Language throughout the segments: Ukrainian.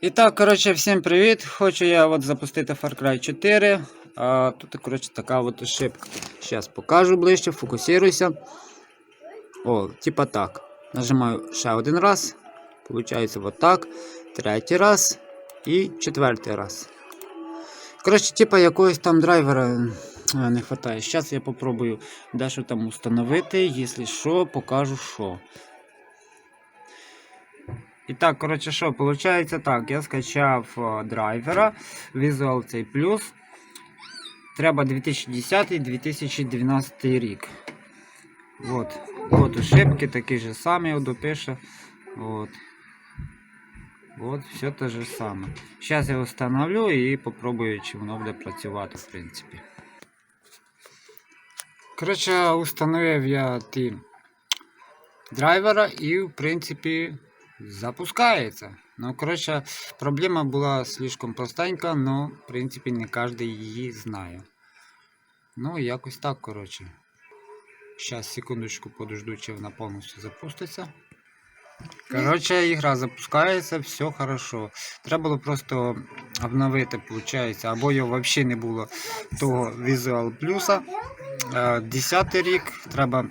І так, коротше, всім привіт. Хочу я от запустити Far Cry 4. А тут, коротше, така от ошибка. Зараз покажу ближче, фокусируйся. О, типа так. Нажимаю ще один раз. Получається вот так. Третій раз і четвертий раз. Коротше, типа якогось там драйвера не вистачає. Зараз я попробую дещо там установити. Якщо що, покажу що. І так, коротше, що, виходить так, я скачав е, драйвера Visual C Plus. Треба 2010-2012 рік. Вот. От ошибки такі ж самі от пише. Вот. Вот, все те же саме. Зараз я встановлю і попробую, чи воно буде працювати, в принципі. Коротше, установив я ті драйвера і, в принципі, запускається. Ну, коротше, проблема була слишком простенька, но, в принципі, не кожен її знає. Ну, якось так, коротше. Зараз, секундочку, подожду, чи вона повністю запуститься. Коротше, ігра запускається, все хорошо. Треба було просто обновити, виходить, або його взагалі не було того Visual Plus. 10 рік треба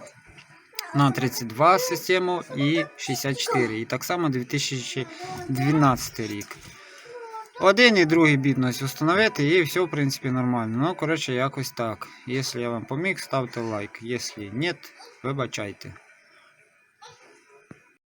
на 32 систему і 64. І так само 2012 рік. Один і другий бідність встановити і все, в принципі, нормально. Ну, коротше, якось так. Якщо я вам поміг, ставте лайк. Якщо ні, вибачайте.